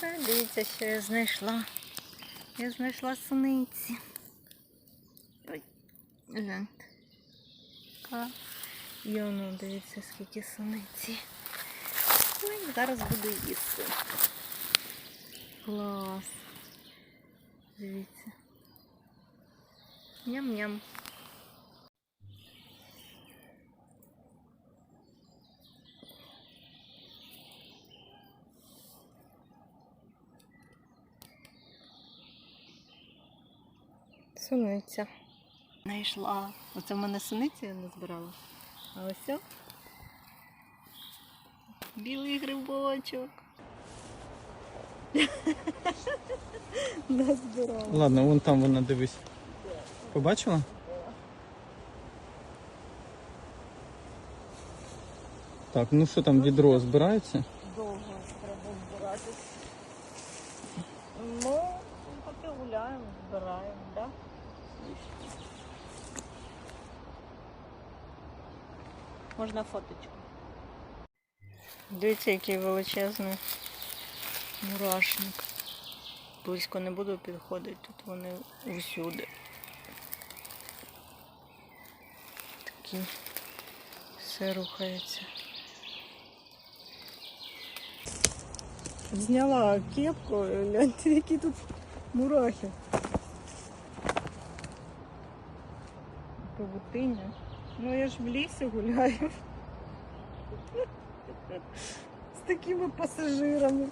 Це дивіться, що я знайшла. Я знайшла суниці. Ой, гляньте. І дивіться, скільки суниці. Ну, і зараз буду їсти. Клас. Дивіться. Ням-ням. Суниця. Знайшла. Оце в мене суниця я не збирала. А ось о. Білий грибочок. Назбирала. Ладно, вон там вона дивись. Побачила? Так, ну що там відро збирається? Довго треба збиратись. Ну, Можна фоточку. Дивіться, який величезний мурашник. Близько не буду підходити, тут вони усюди. Такі все рухається. Зняла кепку, гляньте, які тут мурахи. Павутиння. Ну я ж в лісі гуляю. З такими пасажирами.